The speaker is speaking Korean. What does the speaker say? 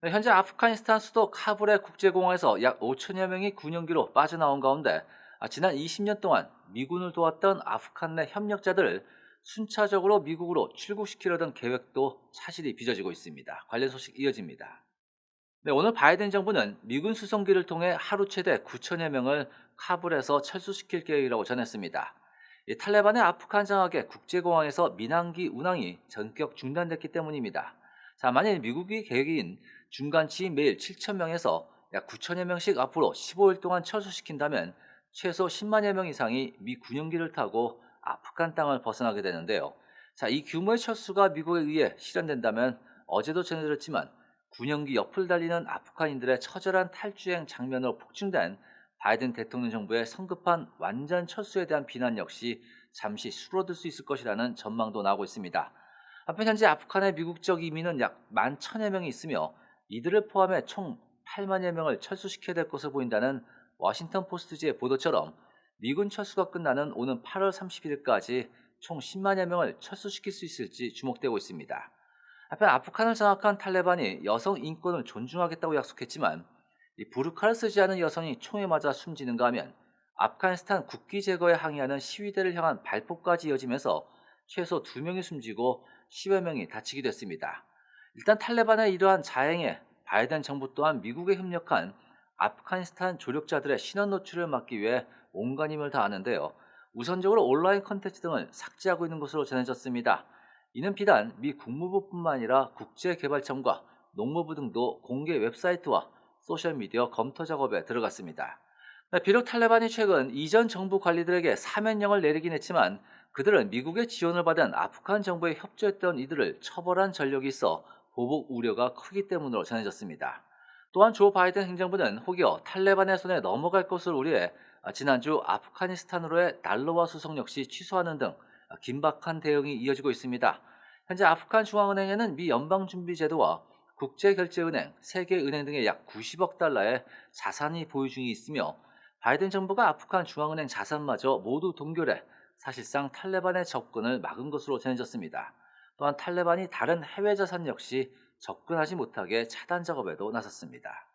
네, 현재 아프가니스탄 수도 카불의 국제공항에서 약 5천여 명이 군용기로 빠져나온 가운데 아, 지난 20년 동안 미군을 도왔던 아프간 내 협력자들을 순차적으로 미국으로 출국시키려던 계획도 차질이 빚어지고 있습니다. 관련 소식 이어집니다. 네, 오늘 바이든 정부는 미군 수송기를 통해 하루 최대 9천여 명을 카불에서 철수시킬 계획이라고 전했습니다. 이 탈레반의 아프간 장악에 국제공항에서 민항기 운항이 전격 중단됐기 때문입니다. 자, 만일 미국이 계획인 중간치 매일 7천 명에서 약 9천여 명씩 앞으로 15일 동안 철수시킨다면 최소 10만여 명 이상이 미 군용기를 타고 아프간 땅을 벗어나게 되는데요. 자, 이 규모의 철수가 미국에 의해 실현된다면 어제도 전해드렸지만 군용기 옆을 달리는 아프간인들의 처절한 탈주행 장면으로 폭증된 바이든 대통령 정부의 성급한 완전 철수에 대한 비난 역시 잠시 수로들 수 있을 것이라는 전망도 나오고 있습니다. 한편 현재 아프간의 미국적 이민은 약 11,000여 명이 있으며 이들을 포함해 총 8만여 명을 철수시켜야 될 것으로 보인다는 워싱턴 포스트지의 보도처럼 미군 철수가 끝나는 오는 8월 31일까지 총 10만여 명을 철수시킬 수 있을지 주목되고 있습니다. 한편 아프간을 장악한 탈레반이 여성 인권을 존중하겠다고 약속했지만 이 부르카를 쓰지 않은 여성이 총에 맞아 숨지는가 하면 아프가니스탄 국기 제거에 항의하는 시위대를 향한 발포까지 이어지면서 최소 2명이 숨지고 10여 명이 다치기도 했습니다. 일단 탈레반의 이러한 자행에 바이든 정부 또한 미국에 협력한 아프가니스탄 조력자들의 신원 노출을 막기 위해 온갖 힘을 다하는데요. 우선적으로 온라인 컨텐츠 등을 삭제하고 있는 것으로 전해졌습니다. 이는 비단 미 국무부뿐만 아니라 국제개발청과 농무부 등도 공개 웹사이트와 소셜미디어 검토 작업에 들어갔습니다. 네, 비록 탈레반이 최근 이전 정부 관리들에게 사면령을 내리긴 했지만 그들은 미국의 지원을 받은 아프간 정부에 협조했던 이들을 처벌한 전력이 있어 보복 우려가 크기 때문으로 전해졌습니다. 또한 조 바이든 행정부는 혹여 탈레반의 손에 넘어갈 것을 우려해 지난주 아프가니스탄으로의 달러화 수송 역시 취소하는 등 긴박한 대응이 이어지고 있습니다. 현재 아프간 중앙은행에는 미 연방준비제도와 국제결제은행, 세계은행 등의 약 90억 달러의 자산이 보유 중에 있으며 바이든 정부가 아프간 중앙은행 자산마저 모두 동결해 사실상 탈레반의 접근을 막은 것으로 전해졌습니다. 또한 탈레반이 다른 해외 자산 역시 접근하지 못하게 차단 작업에도 나섰습니다.